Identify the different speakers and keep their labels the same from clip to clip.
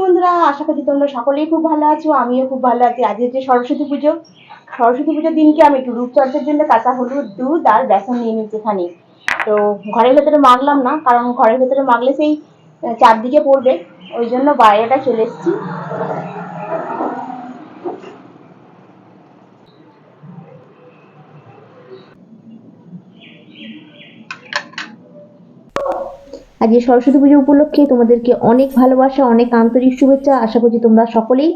Speaker 1: বন্ধুরা, আশা করছি তোমরা সকলেই খুব ভালো আছো, আমিও খুব ভালো আছি। আজ হচ্ছে সরস্বতী পুজো। সরস্বতী পুজোর দিনকে আমি একটু রূপচর্চার জন্য কাঁচা হলুদ, দুধ আর বেসন নিয়ে নিচ্ছি এখানে। তো ঘরের ভেতরে মাখলাম না, কারণ ঘরের ভেতরে মাখলে সেই চারদিকে পড়বে। ওই জন্য বাইরেটা চলে এসেছি। আজকে সরস্বতী পুজো উপলক্ষে তোমাদেরকে অনেক ভালোবাসা অনেক আন্তরিক শুভেচ্ছা। আশা করছি তোমরা সকলেই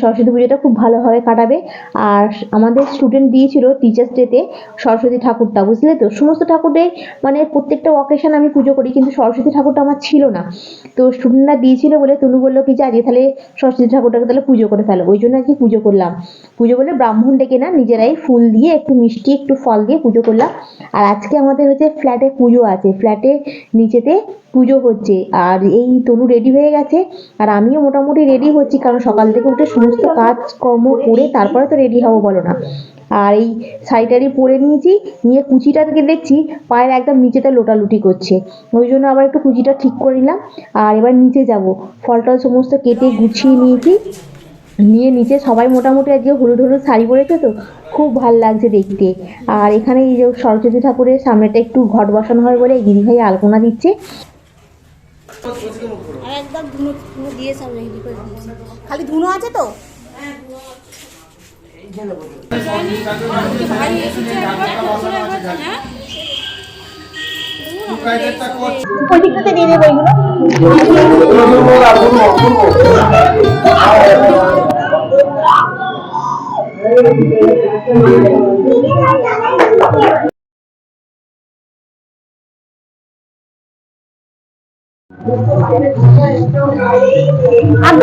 Speaker 1: সরস্বতী পুজোটা খুব ভালোভাবে কাটাবে। আর আমাদের স্টুডেন্ট দিয়েছিল টিচার্স ডেতে সরস্বতী ঠাকুরটা, বুঝলে তো? সমস্ত ঠাকুরে মানে প্রত্যেকটা অকেশন আমি পুজো করি, কিন্তু সরস্বতী ঠাকুরটা আমার ছিল না। তো স্টুডেন্টরা দিয়েছিল বলে তনু বলল কি, যে, আজকে তাহলে সরস্বতী ঠাকুরটাকে তাহলে পুজো করে ফেলো। ওই জন্য আর কি পুজো করলাম। পুজো করলে ব্রাহ্মণ ডেকে না নিজেরাই ফুল দিয়ে একটু মিষ্টি, একটু ফল দিয়ে পুজো করলাম। আর আজকে আমাদের হচ্ছে ফ্ল্যাটে পুজো আছে। ফ্ল্যাটে নিচেতে পুজো হচ্ছে। আর এই তনু রেডি হয়ে গেছে, আর আমিও মোটামুটি রেডি হচ্ছি, কারণ সকাল থেকে উঠে সমস্ত কাজকর্ম করে তারপরে তো রেডি হব, বলো না। আর এই শাড়িটারি পরে নিয়েছি, নিয়ে কুচিটাকে দেখছি, পায়ের একদম নিচেতে লোটালুটি করছে। ওই জন্য আবার একটু কুচিটা ঠিক করে নিলাম। আর এবার নিচে যাব। ফল টল সমস্ত কেটে গুছিয়ে নিয়েছি। নিয়ে নিচে সবাই মোটামুটি আজকে হলুদ হলুদ শাড়ি পরেছে তো, খুব ভালো লাগছে দেখতে। আর এখানে এই যে সরস্বতী ঠাকুরের সামনেটা একটু ঘট বসানো হয় বলে দিদিভাই আলপনা দিচ্ছে।
Speaker 2: আর একদম ধুনো ধুনো দিয়ে সব রেডি করে দিয়েছি।
Speaker 1: খালি ধুনো আছে তো?
Speaker 2: হ্যাঁ
Speaker 1: ওই দিকটাতে দিয়ে দেবো এগুলো। আর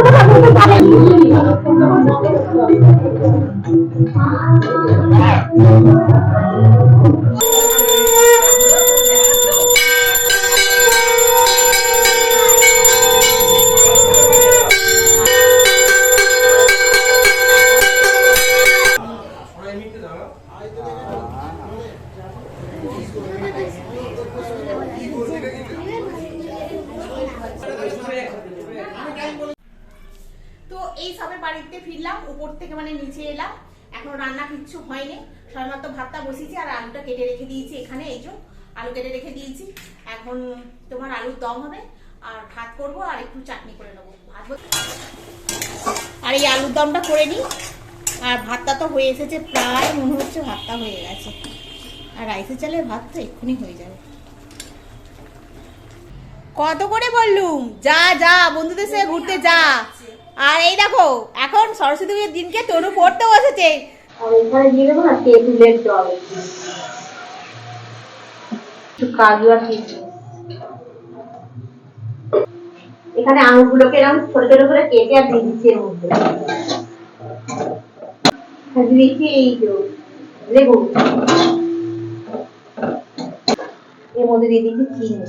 Speaker 1: এই সবে বাড়িতে ফিরলাম, উপর থেকে মানে নিচে এলাম। এখন রান্না কিচ্ছু হয়নি। সবেমাত্র ভাতটা বসিয়েছি আর আলুটা কেটে রেখে দিয়েছি এখানে, এই যে আলু কেটে রেখে দিয়েছি। এখন তোমার আলুর দম হবে, আর ভাত করব আর একটু চাটনি করে নেব। ভাত আর এই আলুর দমটা করে নিই। আর ভাতটা তো হয়ে এসেছে প্রায়, মনে হচ্ছে ভাতটা হয়ে গেছে। আর রাইসের চালের ভাত তো এক্ষুনি হয়ে যাবে। কত করে বললুম? যা যা, বন্ধুদের সাথে ঘুরতে যা। আর এই দেখো, এখন সরস্বতী পুজোর দিনকে তনু পড়তে বসেছে। এখানে আঙুরগুলোকে এরকম ছোট ছোট করে কেটে আর দিয়ে দিচ্ছি এর মধ্যে। আর দিচ্ছি এই যে লেবু? এর মধ্যে দিয়ে দিচ্ছি চিনি।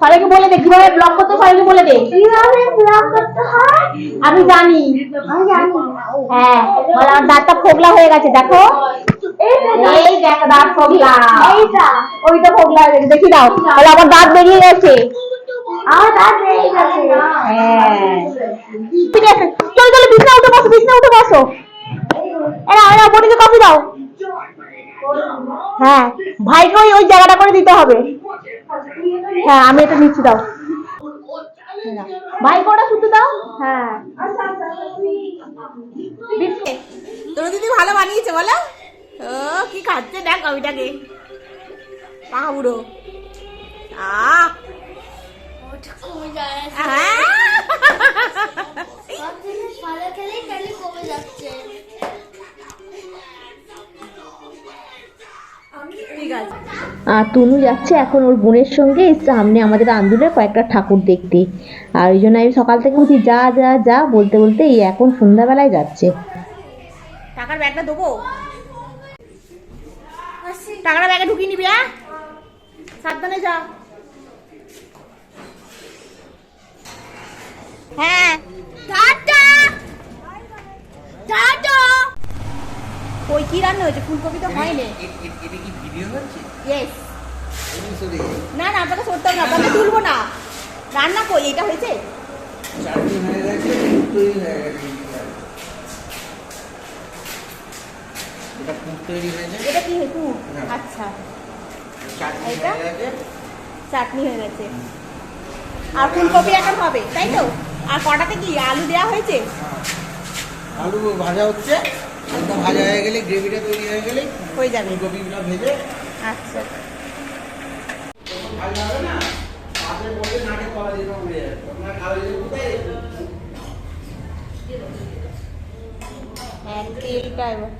Speaker 1: সবাইকে বলে দে কীভাবে ব্লক করতে সবাইকে বলে দে।
Speaker 2: কীভাবে ব্লগ করতে হয়?
Speaker 1: আমি জানি।
Speaker 2: আমি জানি।
Speaker 1: হ্যাঁ মানে আমার দাঁতটা ফোগলা হয়ে গেছে দেখো। এই দেখো দাঁত। ফোগলা।
Speaker 2: এইটা
Speaker 1: ওইটা ফোগলা হয়ে গেছে দেখি দাও। তাহলে আমার দাঁত বেরিয়ে গেছে।
Speaker 2: আমার দাঁত বেরিয়ে গেছে।
Speaker 1: হ্যাঁ ঠিক আছে চলো চলো বিছনা উঠে বসো বিছনা উঠে বসো। এরা এরা বোনিকে কফি দাও। হ্যাঁ ভাইকে ওই জায়গাটা করে দিতে হবে। হ্যাঁ আমি এটা নিচ্ছি দাও। ভাই কটা শুধু দাও? হ্যাঁ। তোর দিদি ভালো বানিয়েছে বলো। ও কি খাচ্ছে? দেখ কবিটাকে।
Speaker 2: পাহাড়ো যায়।
Speaker 1: হ্যাঁ আর তনু যাচ্ছে এখন ওর বোনের সঙ্গে সামনে আমাদের আন্দুলের কয়েকটা ঠাকুর দেখতে। আর ওই জন্য আমি সকাল থেকে বলছি যা যা যা বলতে বলতে এই এখন সন্ধ্যাবেলায় যাচ্ছে। টাকার ব্যাগটা দেবো? টাকাটা ব্যাগে ঢুকিয়ে নিবি হ্যাঁ? সাবধানে যা। হ্যাঁ। টাটা! টাটা!
Speaker 3: কি রান্না হয়েছে? ফুলকপি তো হয়নি।
Speaker 4: এটা কি ভিডিও হচ্ছে?
Speaker 3: ইয়েস না না আপনাকে সরতে হবে না আপনাকে তুলবো না। রান্না কই? এটা হয়েছে?
Speaker 4: চাটনি হয়ে গেছে তৈরি হয়ে গেছে এটা পুর তৈরি হয়েছে?
Speaker 3: এটা কি
Speaker 4: হ্যাঁ।
Speaker 3: আচ্ছা
Speaker 4: গেছে?
Speaker 3: চাটনি হয়ে গেছে। আর ফুলকপি এখন হবে তাই তো? আর কটাতে কি? আলু দেওয়া হয়েছে?
Speaker 4: হ্যাঁ। আলু ভাজা হচ্ছে। আলুটা ভাজা হয়ে গেলে গ্রেভিটা তৈরি হয়ে গেলে
Speaker 3: হয়ে যাবে।
Speaker 4: ফুলকপিগুলো ভেজে।
Speaker 3: আচ্ছা।
Speaker 4: যখন হবে না? পাশের মধ্যে নাকে কলা দিয়ে উড়ে যাবে। আপনার কালো জিরে কোথায়
Speaker 3: তেলটা এবার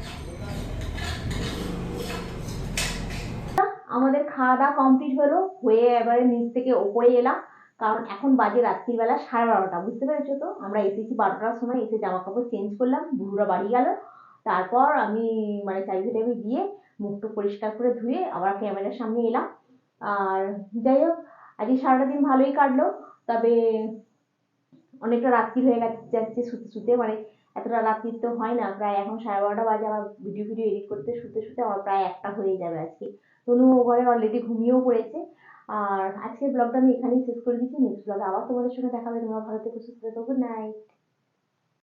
Speaker 1: আমাদের খাওয়া দাওয়া কমপ্লিট হলো হয়ে এবারে নিচ থেকে ওপরে এলাম কারণ এখন বাজে রাত্রিবেলা সাড়ে বারোটা বুঝতে পেরেছ তো? আমরা এসেছি বারোটার সময় এসে জামা কাপড় চেঞ্জ করলাম বুড়োরা বাড়ি গেল। তারপর আমি মানে টাইমে গিয়ে মুখটু পরিষ্কার করে ধুয়ে আবার ক্যামেরার সামনে এলাম। আর যাই হোক, আজকে সারাটা দিন ভালোই কাটলো, তবে অনেকটা রাত্রি হয়ে যাচ্ছে শুতে শুতে মানে এতটা রাত্রি তো হয় না, প্রায় এখন সাড়ে বারোটা বাজে, আমার ভিডিও ভিডিও এডিট করতে শুতে শুতে আমার প্রায় একটা হয়ে যাবে আজকে। তনু ঘরে অলরেডি ঘুমিয়েও পড়েছে। আর আজকের ব্লগটা আমি এখানেই শেষ করে দিচ্ছি নেক্সট ব্লগে আবার তোমাদের সঙ্গে দেখা হবে, তোমরা ভালো থেকো, সুস্থ থেকো গুড নাইট